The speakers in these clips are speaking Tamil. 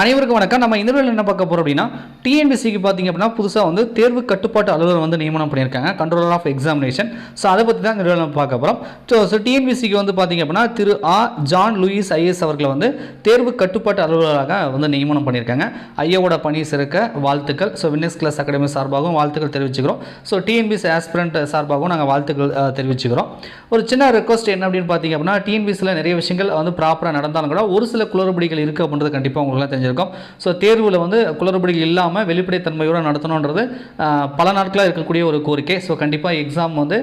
அனைவருக்கும் வணக்கம். நம்ம இந்த என்ன பார்க்க போகிறோம் அப்படின்னா டிஎன்பிசிக்கு பார்த்தீங்க அப்படின்னா புதுசாக வந்து தேர்வு கட்டுப்பாட்டு அலுவலர் வந்து நியமனம் பண்ணியிருக்காங்க. கண்ட்ரோலர் ஆஃப் எக்ஸாமினேஷன் ஸோ அதை பற்றி தான் இந்த நம்ம பார்க்க போகிறோம் ஸோ ஸோ டிஎன்பிசிக்கு வந்து பார்த்தீங்க அப்படின்னா திரு ஆ ஜான் லூயிஸ் ஐஎஸ் அவர்களை வந்து தேர்வு கட்டுப்பாட்டு அலுவலராக வந்து நியமனம் பண்ணியிருக்காங்க. ஐயாவோட பணி சிறக்க வாழ்த்துக்கள். ஸோ வின்னஸ் கிளாஸ் அகாடமி சார்பாகவும் வாழ்த்துக்கள் தெரிவிச்சுக்கிறோம். ஸோ டிஎன்பிசி ஆஸ்பிரண்ட் சார்பாகவும் நாங்கள் வாழ்த்துக்கள் தெரிவிச்சுக்கிறோம். ஒரு சின்ன ரெக்வஸ்ட் என்ன அப்படின்னு பார்த்தீங்க அப்படின்னா டிஎன்பிசியில் நிறைய விஷயங்கள் வந்து ப்ராப்பராக நடந்தாலும் கூட ஒரு சில குளறுபடிகள் இருக்குது அப்படின்றது கண்டிப்பாக உங்களுக்குலாம் செஞ்சுருக்கோம் ஸோ தேர்வில் வந்து குளறுபடிகள் இல்லாமல் வெளிப்படைத்தன்மையோடு நடத்தணுன்றது பல நாட்களாக இருக்கக்கூடிய ஒரு கோரிக்கை. ஸோ கண்டிப்பாக எக்ஸாம் வந்து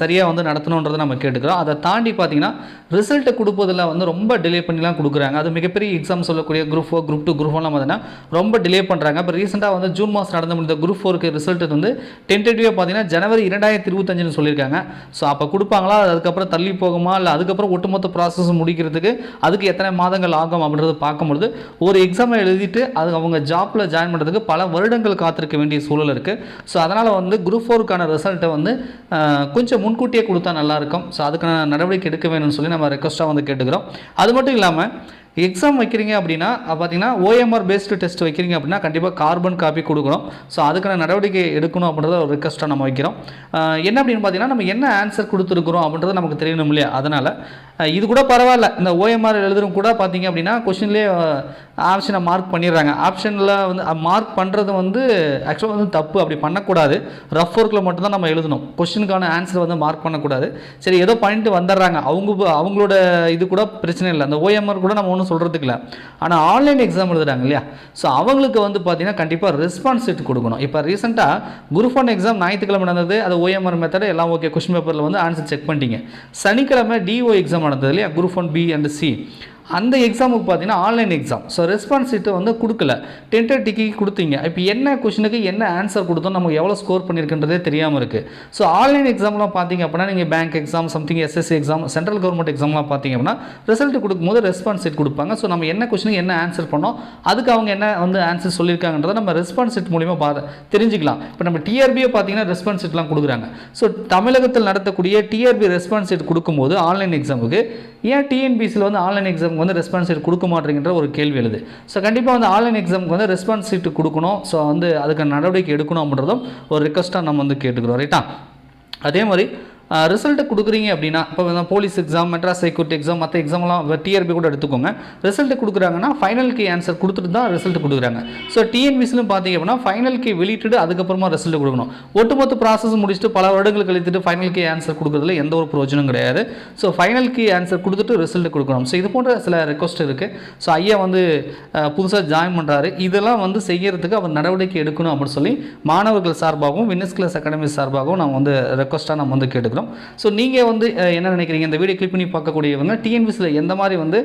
சரியாக வந்து நடத்தணுன்றதை நம்ம கேட்டுக்கிறோம். அதை தாண்டி பார்த்தீங்கன்னா ரிசல்ட்டை கொடுப்பதில் வந்து ரொம்ப டிலே பண்ணிலாம் கொடுக்குறாங்க. அது மிகப்பெரிய எக்ஸாம் சொல்லக்கூடிய group four group two group ஒன்லாம் பார்த்தீங்கன்னா ரொம்ப டிலே பண்ணுறாங்க இப்போ ரீசெண்டாக வந்து ஜூன் மாதம் நடந்த முடிந்த குரூப் ஃபோருக்கு ரிசல்ட் வந்து டென்டேட்டிவாக பார்த்தீங்கன்னா ஜனவரி இரண்டாயிரத்தி இருபத்தஞ்சுன்னு சொல்லியிருக்காங்க. ஸோ அப்போ கொடுப்பாங்களா? அதுக்கப்புறம் தள்ளி போகுமா? இல்லை அதுக்கப்புறம் ஒட்டுமொத்த ப்ராசஸ் முடிக்கிறதுக்கு அதுக்கு எத்தனை மாதங்கள் ஆகும் அப்படின்றது பார்க்கும்பொழுது ஒரு எக்ஸாம் எழுதிட்டு அது அவங்க ஜாப்பில் ஜாயின் பண்ணுறதுக்கு பல வருடங்கள் காத்திருக்க வேண்டிய சூழல் இருக்குது ஸோ அதனால் வந்து குரூப் ஃபோருக்கான ரிசல்ட்டை வந்து கொஞ்சம் முன்கூட்டியே கொடுத்தா நல்லாயிருக்கும் ஸோ அதுக்கான நடவடிக்கை எடுக்க வேணும்னு சொல்லி நம்ம ரெக்வஸ்ட்டாக வந்து கேட்டுக்கிறோம். அது மட்டும் இல்லாமல் எக்ஸாம் வைக்கிறீங்க அப்படின்னா பார்த்தீங்கன்னா ஓஎம்ஆர் பேஸ்டு டெஸ்ட் வைக்கிறீங்க அப்படின்னா கண்டிப்பாக கார்பன் காப்பி கொடுக்கணும். ஸோ அதுக்கான நடவடிக்கை எடுக்கணும் அப்படின்றத ஒரு ரிக்வஸ்ட்டாக நம்ம வைக்கிறோம். என்ன அப்படின்னு பார்த்தீங்கன்னா நம்ம என்ன ஆன்சர் கொடுத்துருக்குறோம் அப்படின்றது நமக்கு தெரியணும் இல்லையா? அதனால் இது கூட பரவாயில்ல. இந்த ஓஎம்ஆர் எழுதுறவங்க கூட பார்த்தீங்க அப்படின்னா கொஷின்லேயே ஆப்ஷனை மார்க் பண்ணிடுறாங்க. ஆப்ஷனில் வந்து மார்க் பண்ணுறது வந்து ஆக்சுவலாக வந்து தப்பு. அப்படி பண்ணக்கூடாது. ரஃப் ஒர்க்கில் மட்டும்தான் நம்ம எழுதணும். கொஷினுக்கான ஆன்சர் வந்து மார்க் பண்ணக்கூடாது. சரி ஏதோ பண்ணிட்டு வந்துடுறாங்க. அவங்க அவங்களோட இது கூட பிரச்சனை இல்லை. அந்த ஓஎம்ஆர் கூட நம்ம ஒன்றும் சொல்கிறதுக்கு இல்லை ஆனால் ஆன்லைன் எக்ஸாம் எழுதுறாங்க இல்லையா? ஸோ அவங்களுக்கு வந்து பார்த்தீங்கன்னா கண்டிப்பாக ரெஸ்பான்ஸ் ஷீட் கொடுக்கணும். இப்போ ரீசெண்டாக குரூப் ஒன் எக்ஸாம் ஞாயிற்றுக்கிழமை நடந்தது. அது ஓஎம்ஆர் மெத்தட் எல்லாம் ஓகே கொஸ்டின் பேப்பரில் வந்து ஆன்சர் செக் பண்ணிட்டீங்க. சனிக்கிழமை டிஓ எக்ஸாம் நடந்தது இல்லையா? Group one B and C அந்த எக்ஸாமுக்கு பார்த்தீங்கன்னா online exam so response sheet வந்து கொடுக்கல. டென்டர் டிக்கி கொடுத்தீங்க. இப்போ என்ன கொஷினுக்கு என்ன ஆன்சர் கொடுத்தோம் நமக்கு எவ்வளோ ஸ்கோர் பண்ணியிருக்குன்றதே தெரியாமல் இருக்குது ஸோ ஆன்லைன் எக்ஸாம்லாம் பார்த்தீங்க அப்படின்னா நீங்கள் bank exam something SSC exam central government எக்ஸாம்லாம் பார்த்தீங்க அப்படின்னா ரிசல்ட் கொடுக்கும்போது ரெஸ்பான்ஸ் ஷீட் கொடுப்பாங்க. ஸோ நம்ம என்ன கொஷினுக்கு என்ன ஆன்சர் பண்ணோம் அதுக்கு அவங்க என்ன வந்து ஆன்சர் சொல்லியிருக்காங்கன்றதை நம்ம ரெஸ்பான்ஸ் ஷீட் மூலிமா பா தெரிஞ்சுக்கலாம். இப்போ நம்ம டிஆர்பியை பார்த்தீங்கன்னா ரெஸ்பான்ஸ் ஷீட்லாம் கொடுக்குறாங்க. ஸோ தமிழகத்தில் நடத்தக்கூடிய டிஆர்பி ரெஸ்பான்ஸ் ஷீட் கொடுக்கும்போது ஆன்லைன் எக்ஸாமுக்கு ஏன் டிஎன்பிசியில் வந்து ஆன்லைன் எக்ஸாம் எக்ஸாமுக்கு வந்து ரெஸ்பான்ஸ் ஷீட் கொடுக்க மாட்டேங்கிற ஒரு கேள்வி எழுது. ஸோ கண்டிப்பாக வந்து ஆன்லைன் எக்ஸாமுக்கு வந்து ரெஸ்பான்ஸ் ஷீட் கொடுக்கணும். ஸோ வந்து அதுக்கான நடவடிக்கை எடுக்கணும் அப்படின்றதும் ஒரு ரிக்வஸ்ட்டாக நம்ம வந்து கேட்டுக்கிறோம் ரைட்டா அதே மாதிரி ரிசல்ட்டு கொடுக்குறீங்க அப்படின்னா இப்போ police exam Madras security exam மற்ற எக்ஸாம்லாம் டிஆர்பி கூட எடுத்துக்கோங்க. ரிசல்ட்டு கொடுக்குறாங்கன்னா ஃபைனல் கே ஆன்சர் கொடுத்துட்டு தான் ரிசல்ட் கொடுக்குறாங்க. ஸோ டிஎன்பிசிலும் பார்த்தீங்க அப்படின்னா ஃபைனல் கே வெளியிட்டு அதுக்கப்புறமா ரிசல்ட் கொடுக்கணும். ஒட்டுமொத்த ப்ராசஸ் முடிச்சுட்டு பல வருடங்கள் கழித்துட்டு ஃபைனல் கே ஆன்சர் கொடுக்குறதுல எந்த ஒரு பிரயோஜனம் கிடையாது. ஸோ ஃபைனல் கே ஆன்சர் கொடுத்துட்டு ரிசல்ட் கொடுக்கணும். ஸோ இது போன்ற சில ரெக்வஸ்ட் இருக்குது ஸோ ஐயா வந்து புதுசாக ஜாயின் பண்ணுறாரு இதெல்லாம் வந்து செய்யறதுக்கு அவர் நடவடிக்கை எடுக்கணும் அப்படின்னு சொல்லி மாணவர்கள் சார்பாகவும் வின்னஸ் கிளாஸ் அகாடமி சார்பாகவும் நம்ம வந்து ரெக்வஸ்ட்டாக நம்ம வந்து கேட்டுக்கிறோம். ஸோ நீங்கள் வந்து என்ன நினைக்கிறீங்க? இந்த வீடியோ கிளிக் பண்ணி பார்க்கக்கூடியவங்க டிஎன்பிசியில் எந்த மாதிரி வந்து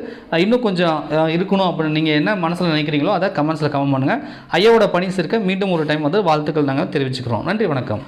இன்னும் கொஞ்சம் இருக்கணும் அப்படின்னு நீங்கள் என்ன மனசில் நினைக்கிறீங்களோ அதை கமெண்ட்ஸில் கமெண்ட் பண்ணுங்கள் ஐயாவோட பணி இருக்க மீண்டும் ஒரு டைம் வந்து வாழ்த்துக்கள் நாங்கள் தெரிவிச்சுக்கிறோம். நன்றி வணக்கம்.